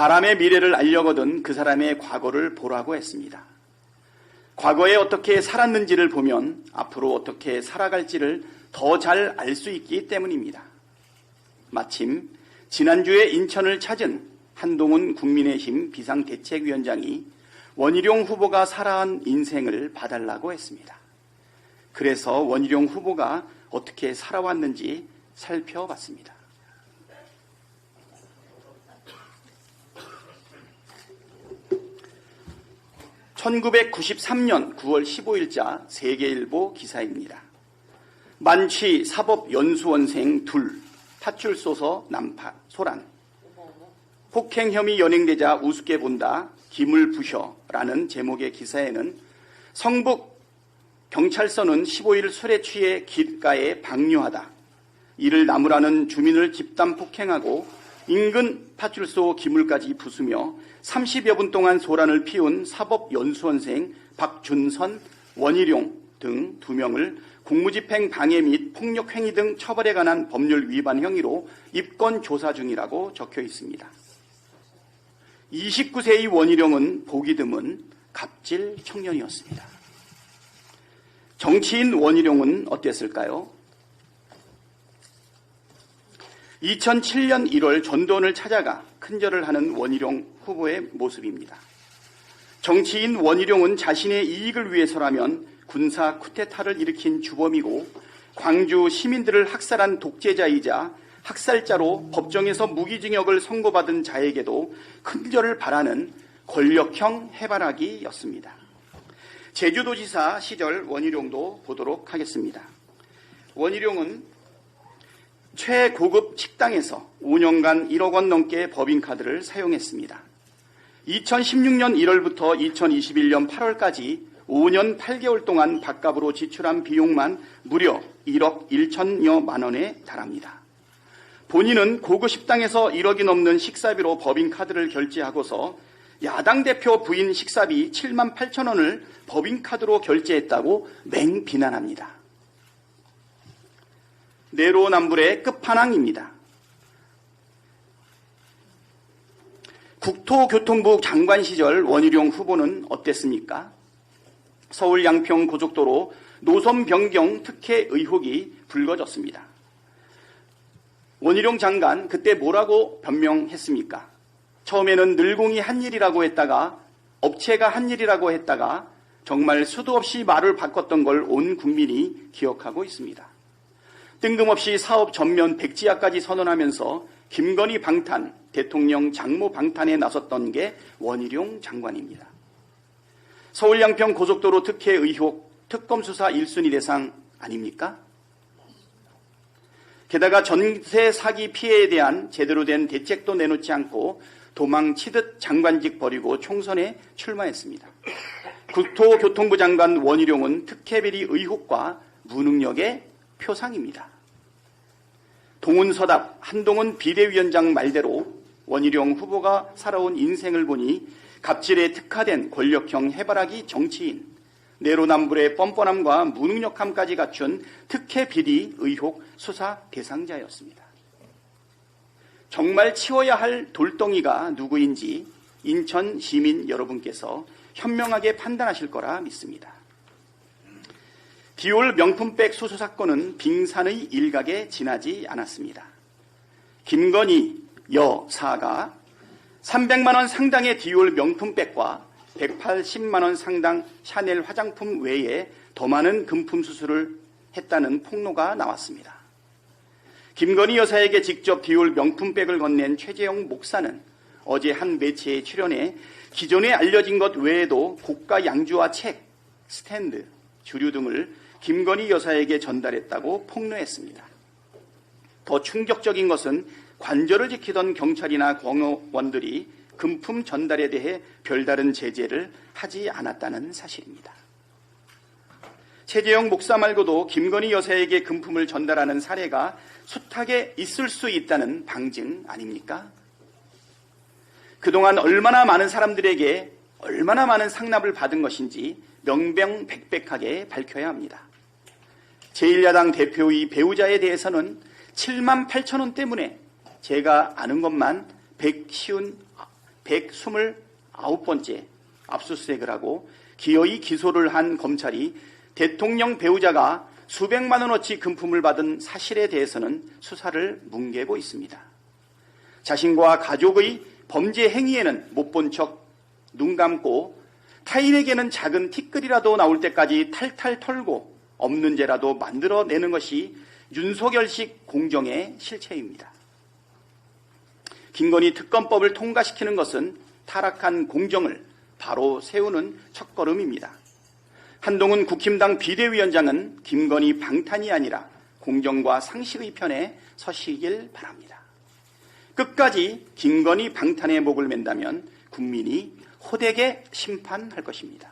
사람의 미래를 알려거든 그 사람의 과거를 보라고 했습니다. 과거에 어떻게 살았는지를 보면 앞으로 어떻게 살아갈지를 더 잘 알 수 있기 때문입니다. 마침 지난주에 인천을 찾은 한동훈 국민의힘 비상대책위원장이 원희룡 후보가 살아온 인생을 봐달라고 했습니다. 그래서 원희룡 후보가 어떻게 살아왔는지 살펴봤습니다. 1993년 9월 15일자 세계일보 기사입니다. 만취 사법연수원생 둘, 팥줄소서 난파, 소란. 폭행 혐의 연행되자 우습게 본다, 기물 부셔라는 제목의 기사에는 성북 경찰서는 15일 술에 취해 길가에 방류하다. 이를 나무라는 주민을 집단 폭행하고 인근 파출소 기물까지 부수며 30여 분 동안 소란을 피운 사법연수원생 박준선, 원희룡 등 두 명을 공무집행 방해 및 폭력행위 등 처벌에 관한 법률 위반 행위로 입건 조사 중이라고 적혀 있습니다. 29세의 원희룡은 보기 드문 갑질 청년이었습니다. 정치인 원희룡은 어땠을까요? 2007년 1월 전돈을 찾아가 큰절을 하는 원희룡 후보의 모습입니다. 정치인 원희룡은 자신의 이익을 위해서라면 군사 쿠데타를 일으킨 주범이고 광주 시민들을 학살한 독재자이자 학살자로 법정에서 무기징역을 선고받은 자에게도 큰절을 바라는 권력형 해바라기였습니다. 제주도지사 시절 원희룡도 보도록 하겠습니다. 원희룡은 최고급 식당에서 5년간 1억 원 넘게 법인카드를 사용했습니다. 2016년 1월부터 2021년 8월까지 5년 8개월 동안 밥값으로 지출한 비용만 무려 1억 1천여만 원에 달합니다. 본인은 고급 식당에서 1억이 넘는 식사비로 법인카드를 결제하고서 야당 대표 부인 식사비 7만 8천 원을 법인카드로 결제했다고 맹비난합니다. 내로남불의 끝판왕입니다. 국토교통부 장관 시절 원희룡 후보는 어땠습니까? 서울 양평 고속도로 노선 변경 특혜 의혹이 불거졌습니다. 원희룡 장관 그때 뭐라고 변명했습니까? 처음에는 늘공이 한 일이라고 했다가 업체가 한 일이라고 했다가 정말 수도 없이 말을 바꿨던 걸 온 국민이 기억하고 있습니다. 뜬금없이 사업 전면 백지화까지 선언하면서 김건희 방탄, 대통령 장모 방탄에 나섰던 게 원희룡 장관입니다. 서울 양평 고속도로 특혜 의혹 특검 수사 1순위 대상 아닙니까? 게다가 전세 사기 피해에 대한 제대로 된 대책도 내놓지 않고 도망치듯 장관직 버리고 총선에 출마했습니다. 국토교통부 장관 원희룡은 특혜비리 의혹과 무능력의 표상입니다. 동훈서답 한동훈 비대위원장 말대로 원희룡 후보가 살아온 인생을 보니 갑질에 특화된 권력형 해바라기 정치인, 내로남불의 뻔뻔함과 무능력함까지 갖춘 특혜 비리 의혹 수사 대상자였습니다. 정말 치워야 할 돌덩이가 누구인지 인천 시민 여러분께서 현명하게 판단하실 거라 믿습니다. 디올 명품백 수수 사건은 빙산의 일각에 지나지 않았습니다. 김건희 여사가 300만 원 상당의 디올 명품백과 180만 원 상당 샤넬 화장품 외에 더 많은 금품 수수를 했다는 폭로가 나왔습니다. 김건희 여사에게 직접 디올 명품백을 건넨 최재형 목사는 어제 한 매체에 출연해 기존에 알려진 것 외에도 고가 양주와 책, 스탠드, 주류 등을 김건희 여사에게 전달했다고 폭로했습니다. 더 충격적인 것은 관절을 지키던 경찰이나 공무원들이 금품 전달에 대해 별다른 제재를 하지 않았다는 사실입니다. 최재형 목사 말고도 김건희 여사에게 금품을 전달하는 사례가 숱하게 있을 수 있다는 방증 아닙니까? 그동안 얼마나 많은 사람들에게 얼마나 많은 상납을 받은 것인지 명명백백하게 밝혀야 합니다. 제1야당 대표의 배우자에 대해서는 7만 8천 원 때문에 제가 아는 것만 150, 129번째 압수수색을 하고 기어이 기소를 한 검찰이 대통령 배우자가 수백만 원어치 금품을 받은 사실에 대해서는 수사를 뭉개고 있습니다. 자신과 가족의 범죄 행위에는 못 본 척 눈 감고 타인에게는 작은 티끌이라도 나올 때까지 탈탈 털고 없는 죄라도 만들어내는 것이 윤석열식 공정의 실체입니다. 김건희 특검법을 통과시키는 것은 타락한 공정을 바로 세우는 첫걸음입니다. 한동훈 국힘당 비대위원장은 김건희 방탄이 아니라 공정과 상식의 편에 서시길 바랍니다. 끝까지 김건희 방탄의 목을 맨다면 국민이 호되게 심판할 것입니다.